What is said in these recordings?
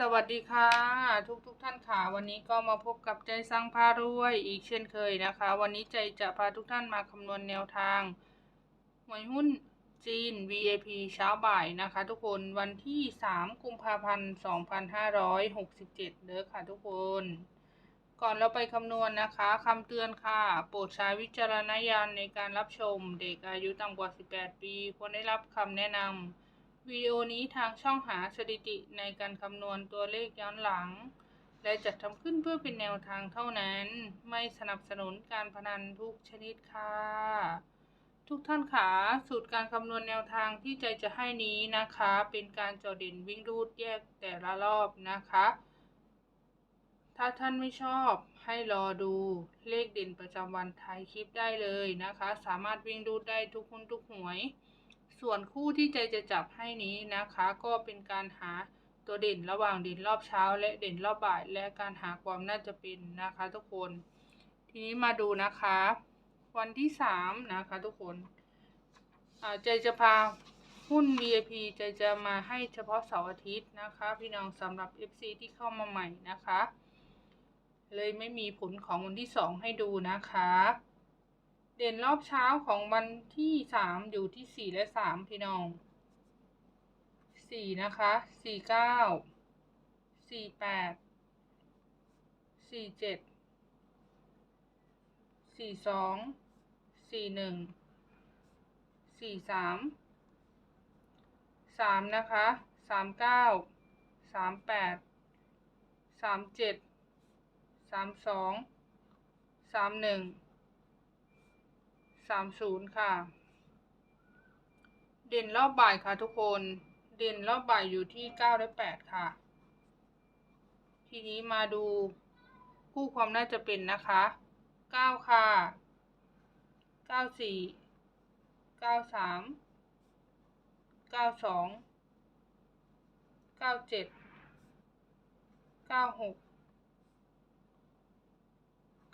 สวัสดีค่ะ ทุกทุกท่านค่ะ วันนี้ก็มาพบกับใจสร้างพารวยอีกเช่นเคยนะคะ วันนี้ใจจะพาทุกท่านมาคำนวณแนวทางหวยหุ้นจีน VAP เช้าบ่ายนะคะ ทุกคนวันที่ 3 กุมภาพันธ์2567เด้อค่ะทุกคน ก่อนเราไปคำนวณนะคะคำเตือนค่ะ โปรดใช้วิจารณญาณในการรับชมเด็กอายุต่ำกว่า 18 ปี ควรได้รับคำแนะนำ วิดีโอนี้ทางช่องหาสถิติในการคำนวณตัวเลขย้อนหลัง และจัดทำขึ้นเพื่อเป็นแนวทางเท่านั้น ไม่สนับสนุนการพนันทุกชนิดค่ะ ทุกท่านค่ะสูตรการคำนวณแนวทางที่ใจจะให้นี้นะคะ เป็นการเจาะเด่นวิ่งรูดแยกแต่ละรอบนะคะ ถ้าท่านไม่ชอบให้รอดูเลขเด่นประจำวันท้ายคลิปได้เลยนะคะ สามารถวิ่งรูดได้ทุกคนทุกหวย ส่วนคู่ที่ใจจะจับให้นี้นะคะ ก็เป็นการหาตัวเด่นระหว่างเด่นรอบเช้า และเด่นรอบบ่าย และการหาความน่าจะเป็นนะคะ ทุกคน ทีนี้มาดูนะคะ วันที่สามนะคะทุกคนใจจะพาหุ้น VIP ใจจะมาให้เฉพาะเสาร์อาทิตย์นะคะ พี่น้องสำหรับ FC ที่เข้ามาใหม่นะคะ เลยไม่มีผลของวันที่สองให้ดูนะคะ เด่นรอบเช้าของวันที่สามอยู่ที่สี่และสามพี่น้องสี่นะคะสี่เก้าสี่แปดสี่เจ็ดสี่สองสี่หนึ่งสี่สามสามนะคะสามเก้าสามแปดสามเจ็ดสามสองสามหนึ่ง สามศูนย์ค่ะ เด่นรอบบ่ายค่ะทุกคน เด่นรอบบ่ายอยู่ที่เก้าและแปดค่ะ ทีนี้มาดูคู่ความน่าจะเป็นนะคะเก้าค่ะเก้าสี่เก้าสามเก้าสองเก้าเจ็ดเก้าหก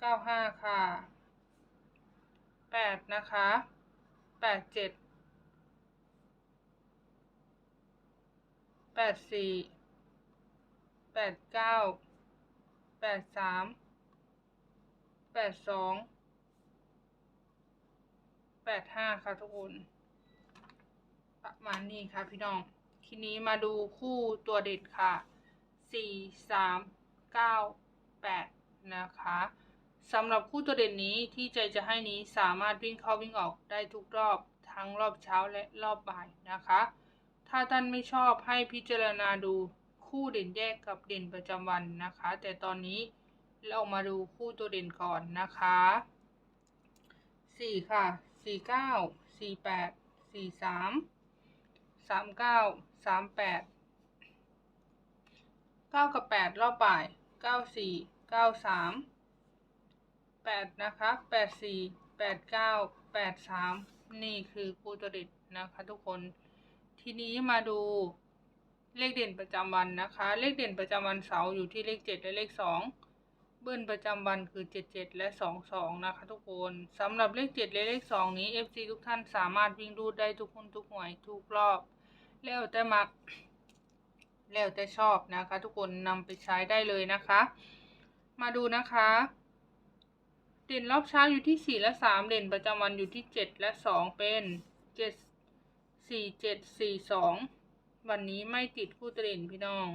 เก้าห้าค่ะ แปดนะคะแปดเจ็ดแปดสี่แปดเก้าแปดสามแปดสองแปดห้าค่ะทุกคน ประมาณนี้ค่ะพี่น้อง ทีนี้มาดูคู่ตัวเด็ดค่ะสี่สามเก้าแปดนะคะ สำหรับคู่ตัวเด่นนี้ที่ใจจะให้นี้สามารถวิ่งเข้าวิ่งออกได้ทุกรอบทั้งรอบเช้าและรอบบ่ายนะคะ ถ้าท่านไม่ชอบให้พิจารณาดูคู่เด่นแยกกับเด่นประจำวันนะคะ แต่ตอนนี้เรามาดูคู่ตัวเด่นก่อนนะคะสี่ค่ะสี่เก้าสี่แปดสี่สามสามเก้าสามแปดเก้ากับแปดรอบบ่ายเก้าสี่เก้าสาม แปดนะคะแปดสี่แปดเก้าแปดสามนี่คือคู่ตัวเด็ดนะคะทุกคน ทีนี้มาดูเลขเด่นประจำวันนะคะ เลขเด่นประจำวันเสาร์อยู่ที่เลขเจ็ดและเลขสองเบิ้ลประจำวันคือเจ็ดเจ็ดและสองสองนะคะ ทุกคนสำหรับเลขเจ็ดและเลขสองนี้ FC ทุกท่านสามารถวิ่งรูดได้ทุกคนทุกหวยทุกรอบ แล้วแต่มัก แล้วแต่ชอบนะคะ ทุกคนนำไปใช้ได้เลยนะคะ มาดูนะคะ เด่นรอบเช้าอยู่ที่สี่และสามเด่นประจำวันอยู่ที่เจ็ดและสองเป็นเจ็ดสี่เจ็ดสี่สองวันนี้ไม่ติดคู่ตัวเด่นพี่น้อง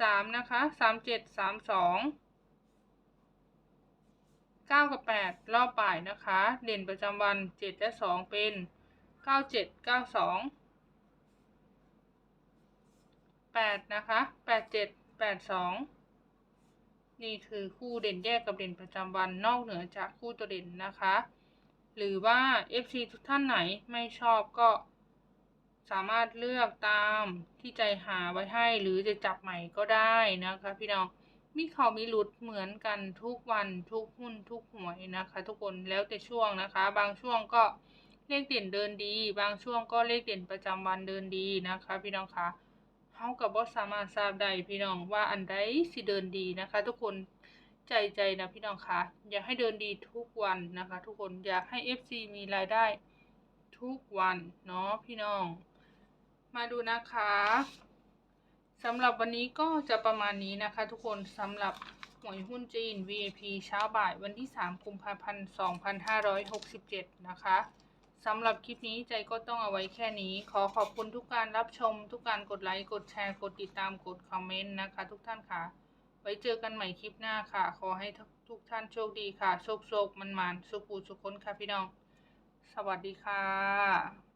สามนะคะสามเจ็ดสามสองเก้ากับแปดรอบบ่ายนะคะ เด่นประจำวันเจ็ดและสองเป็นเก้าเจ็ดเก้าสองแปดนะคะแปดเจ็ดแปดสอง นี่คือคู่เด่นแยกกับเด่นประจำวันนอกเหนือจากคู่ตัวเด่นนะคะ หรือว่า FC ทุกท่านไหนไม่ชอบก็สามารถเลือกตามที่ใจหาไว้ให้หรือจะจับใหม่ก็ได้นะคะพี่น้องมีเขามีหลุดเหมือนกันทุกวันทุกหุ้นทุกหวยนะคะ ทุกคนแล้วแต่ช่วงนะคะ บางช่วงก็เลขเด่นเดินดี บางช่วงก็เลขเด่นประจำวันเดินดีนะคะ พี่น้องคะ เฮากับบ่สามารถทราบได้พี่น้องว่าอันใดสิเดินดีนะคะ ทุกคนใจใจนะพี่น้องคะอยากให้เดินดีทุกวันนะคะ ทุกคนอยากให้ FC มีรายได้ทุกวันเนาะพี่น้อง มาดูนะคะสำหรับวันนี้ก็จะประมาณนี้นะคะ ทุกคนสำหรับหวยหุ้นจีน VIP เช้าบ่ายวันที่ 3 กุมภาพันธ์ 2567 นะคะ สำหรับคลิปนี้ใจก็ต้องเอาไว้แค่นี้ ขอขอบคุณทุกการรับชม ทุกการกดไลค์ กดแชร์ กดติดตาม กดคอมเมนต์นะคะ ทุกท่านค่ะ ไว้เจอกันใหม่คลิปหน้าค่ะ ขอให้ทุกท่านโชคดีค่ะ โชคโชคมันมันสุขปูสุขคนค่ะพี่น้อง สวัสดีค่ะ